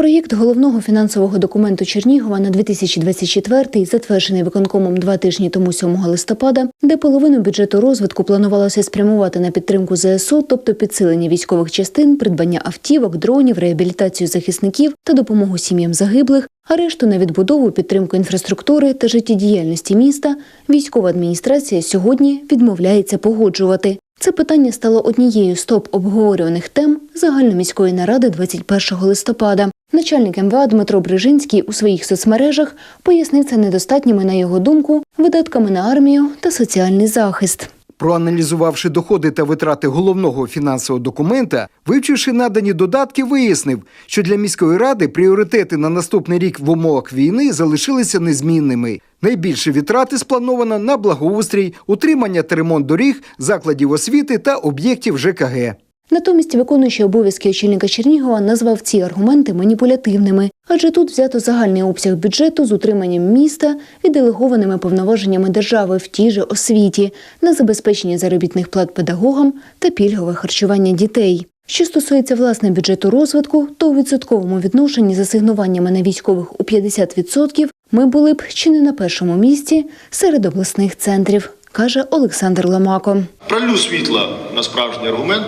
Проєкт головного фінансового документу Чернігова на 2024, затверджений виконкомом два тижні тому 7 листопада, де половину бюджету розвитку планувалося спрямувати на підтримку ЗСУ, тобто підсилення військових частин, придбання автівок, дронів, реабілітацію захисників та допомогу сім'ям загиблих, а решту на відбудову, підтримку інфраструктури та життєдіяльності міста, військова адміністрація сьогодні відмовляється погоджувати. Це питання стало однією з топ обговорюваних тем загальноміської наради 21 листопада. Начальник МВА Дмитро Брижинський у своїх соцмережах пояснив це недостатніми, на його думку, видатками на армію та соціальний захист. Проаналізувавши доходи та витрати головного фінансового документа, вивчивши надані додатки, вияснив, що для міської ради пріоритети на наступний рік в умовах війни залишилися незмінними. Найбільше витрати сплановано на благоустрій, утримання та ремонт доріг, закладів освіти та об'єктів ЖКГ. Натомість виконуючий обов'язки очільника Чернігова назвав ці аргументи маніпулятивними, адже тут взято загальний обсяг бюджету з утриманням міста і делегованими повноваженнями держави в тій же освіті на забезпечення заробітних плат педагогам та пільгове харчування дітей. Що стосується власне бюджету розвитку, то у відсотковому відношенні з асигнуваннями на військових у 50% ми були б чи не на першому місці серед обласних центрів, каже Олександр Ламако. Пролю світла на справжній аргумент,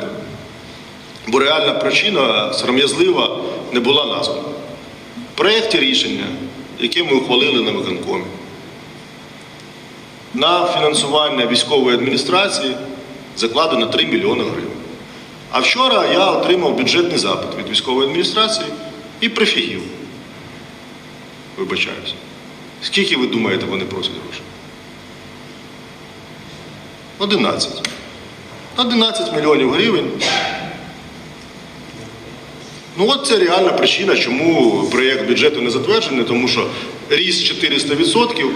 бо реальна причина сором'язлива не була названа. В проєкті рішення, яке ми ухвалили на виконкомі, на фінансування військової адміністрації закладено 3 мільйони гривень. А вчора я отримав бюджетний запит від військової адміністрації і прифігів. Вибачаюсь. Скільки ви думаєте, вони просять грошей? 11. 11 мільйонів гривень. Ну от це реальна причина, чому проєкт бюджету не затверджений, тому що ріст 400%,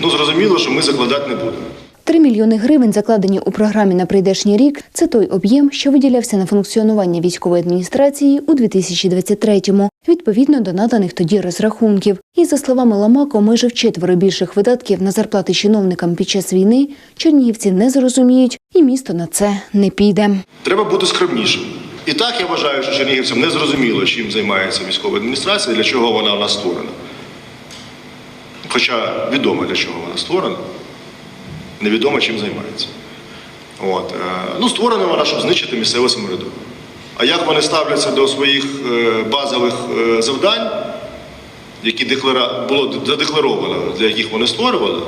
ну зрозуміло, що ми закладати не будемо. 3 мільйони гривень, закладені у програмі на прийдешній рік, це той об'єм, що виділявся на функціонування військової адміністрації у 2023-му, відповідно до наданих тоді розрахунків. І за словами Ламако, майже вчетверо більших видатків на зарплати чиновникам під час війни чернігівці не зрозуміють, і місто на це не піде. Треба бути скромнішим. І так я вважаю, що чернігівцям не зрозуміло, чим займається військова адміністрація, для чого вона у нас створена. Хоча відомо, для чого вона створена, невідомо, чим займається. От. е, Ну, створена вона, щоб знищити місцеве самоврядування. А як вони ставляться до своїх е, базових е, завдань, які деклара... було задекларовано, для яких вони створювали,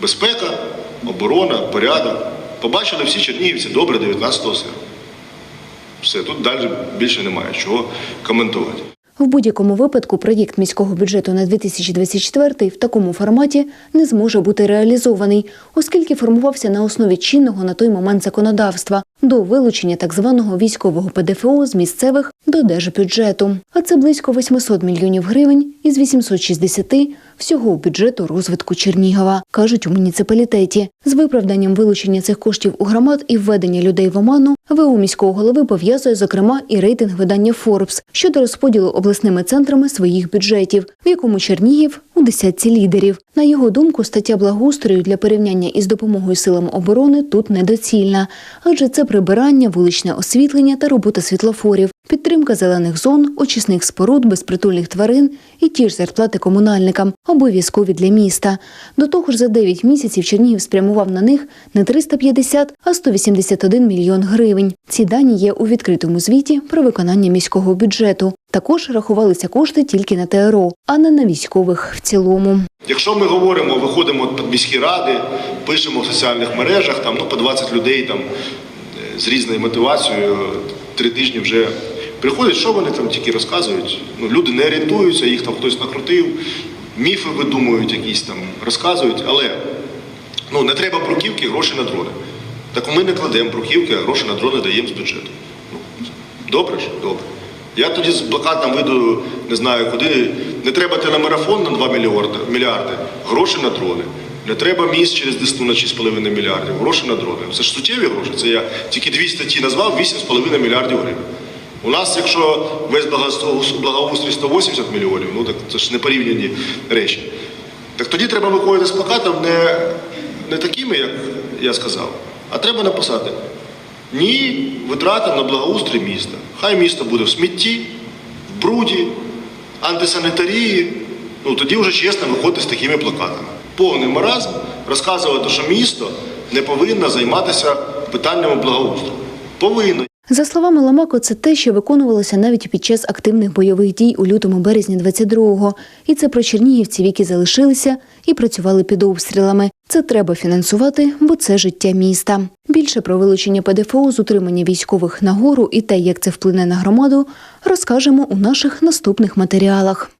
безпека, оборона, порядок, побачили всі чернігівці добре 19 серпня. Все, тут далі більше немає чого коментувати. В будь-якому випадку проєкт міського бюджету на 2024 в такому форматі не зможе бути реалізований, оскільки формувався на основі чинного на той момент законодавства до вилучення так званого військового ПДФО з місцевих до держбюджету. А це близько 800 мільйонів гривень із 860 всього бюджету розвитку Чернігова, кажуть у муніципалітеті. З виправданням вилучення цих коштів у громад і введення людей в оману ВУ міського голови пов'язує зокрема і рейтинг видання Forbes щодо розподілу обласними центрами своїх бюджетів, в якому Чернігів у десятці лідерів. На його думку, стаття благоустрою для порівняння із допомогою силам оборони тут недоцільна, адже це прибирання, вуличне освітлення та робота світлофорів, підтримка зелених зон, очисних споруд, безпритульних тварин і ті ж зарплати комунальникам, обов'язкові для міста. До того ж, за 9 місяців Чернігів спрямував на них не 350, а 181 мільйон гривень. Ці дані є у відкритому звіті про виконання міського бюджету. Також рахувалися кошти тільки на ТРО, а не на військових в цілому. Якщо ми говоримо, виходимо під міські ради, пишемо в соціальних мережах, там ну по 20 людей там е, з різною мотивацією три тижні вже приходять, що вони там тільки розказують. Ну, люди не орієнтуються, їх там хтось накрутив, міфи видумують якісь там, розказують, але ну, не треба бруківки, гроші на дрони. Так ми не кладемо бруківки, а гроші на дрони даємо з бюджету. Ну, добре ж? Добре. Я тоді з плакатом вийду, не знаю куди. Не треба телемарафон на 2 мільярди, мільярди, гроші на дрони. Не треба міст через Десну на 6,5 мільярдів, гроші на дрони. Це ж суттєві гроші. Це я тільки дві статті назвав, 8,5 мільярдів гривень. У нас, якщо весь благоустрій- благоустрій 180 мільйонів, ну так це ж не порівняні речі. Так тоді треба виходити з плакатом не, не такими, як я сказав, а треба написати ні витратам на благоустрій міста. Хай місто буде в смітті, в бруді, антисанітарії, ну тоді вже чесно виходити з такими плакатами. Повний маразм розказувати, що місто не повинно займатися питаннями благоустрою. Повинно. За словами Ламако, це те, що виконувалося навіть під час активних бойових дій у лютому березні 22-го. І це про чернігівців, які залишилися і працювали під обстрілами. Це треба фінансувати, бо це життя міста. Більше про вилучення ПДФО з утримання військових на гору і те, як це вплине на громаду, розкажемо у наших наступних матеріалах.